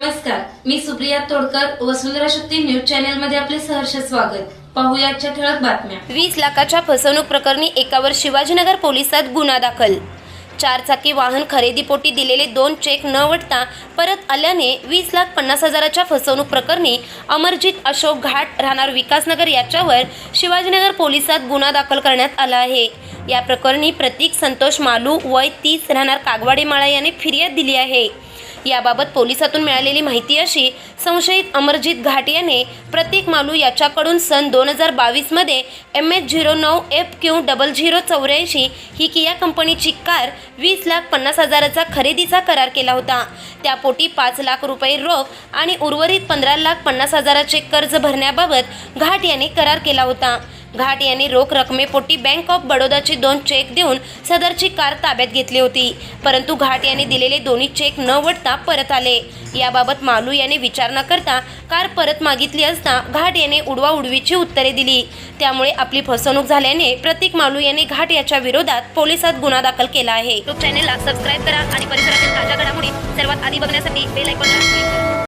नमस्कार मी सुप्रिया तोडकर वसुंधरा शक्ती न्यूज चॅनलमध्ये आपले सहर्ष स्वागत. पाहुयाच्या ठळक बातम्या. वीस लाखाच्या फसवणूक प्रकरणी एकावर शिवाजीनगर पोलिसात गुन्हा दाखल. चारचाकी वाहन खरेदीपोटी दिलेले दोन चेक न वटता परत आल्याने वीस लाख पन्नास हजाराच्या फसवणूक प्रकरणी अमरजित अशोक घाट राहणार विकासनगर याच्यावर शिवाजीनगर पोलिसात गुन्हा दाखल करण्यात आला आहे. या प्रकरणी प्रतीक संतोष मालू वय तीस राहणार कागवाडे माळा याने फिर्याद दिली आहे. याबाबत पोलिसातून मिळालेली माहिती अशी संशयित अमरजित घाट याने प्रतीक मालू याच्याकडून सन दोन हजार बावीसमध्ये एम एच झिरो नऊ एफ क्यू डबल झिरो चौऱ्याऐंशी ही किया कंपनीची कार वीस लाख पन्नास हजाराचा खरेदीचा करार केला होता. त्यापोटी पाच लाख रुपये रोख आणि उर्वरित पंधरा लाख पन्नास हजाराचे कर्ज भरण्याबाबत घाट याने करार केला होता. घाट यांनी रोख रकमेपोटी बँक ऑफ बडोदाचे दोन चेक देऊन सदरची कार ताब्यात घेतली होती. परंतु घाट यांनी दिलेले दोन्ही चेक न वटता परत आले. याबाबत मालू याने विचार न करता कार परत मागितली असता घाट याने उडवा उडवीची उत्तरे दिली. त्यामुळे आपली फसवणूक झाल्याने प्रतीक मालू याने घाट याच्या विरोधात पोलिसात गुन्हा दाखल केला आहे. चॅनेलला सबस्क्राईब करा आणि परिसरातील ताज्या घडामोडी सर्वात आधी बघण्यासाठी बेल आयकॉनला क्लिक करा.